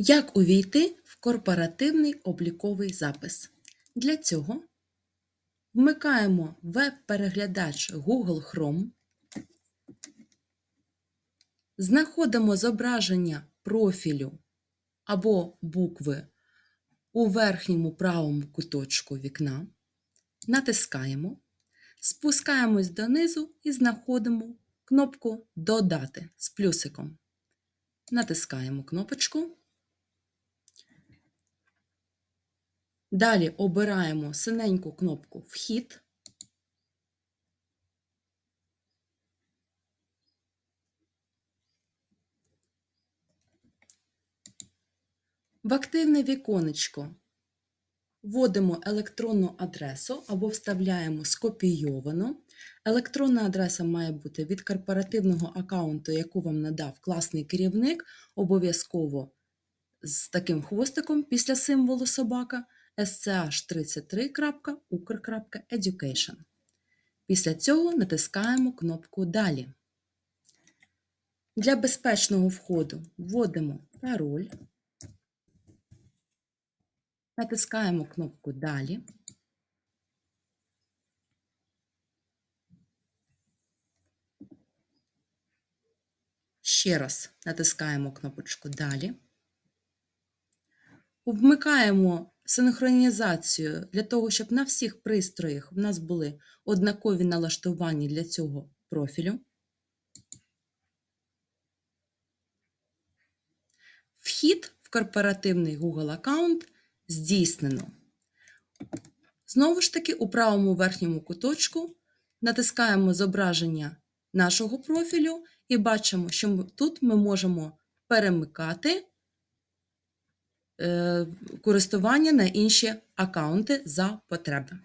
Як увійти в корпоративний обліковий запис? Для цього вмикаємо веб-переглядач Google Chrome, знаходимо зображення профілю або букви у верхньому правому куточку вікна, натискаємо, спускаємось донизу і знаходимо кнопку Додати з плюсиком. Натискаємо кнопочку. Далі обираємо синеньку кнопку Вхід. В активне віконечко вводимо електронну адресу або вставляємо скопійовану. Електронна адреса має бути від корпоративного аккаунту, яку вам надав класний керівник, обов'язково з таким хвостиком після символу собака sch33.ukr.education. Після цього натискаємо кнопку Далі. Для безпечного входу вводимо пароль, натискаємо кнопку Далі. Ще раз натискаємо кнопочку Далі. Вмикаємо синхронізацію для того, щоб на всіх пристроях в нас були однакові налаштування для цього профілю. Вхід в корпоративний Google аккаунт здійснено. Знову ж таки, у правому верхньому куточку натискаємо зображення нашого профілю і бачимо, що тут ми можемо перемикати користування на інші аккаунти за потреби.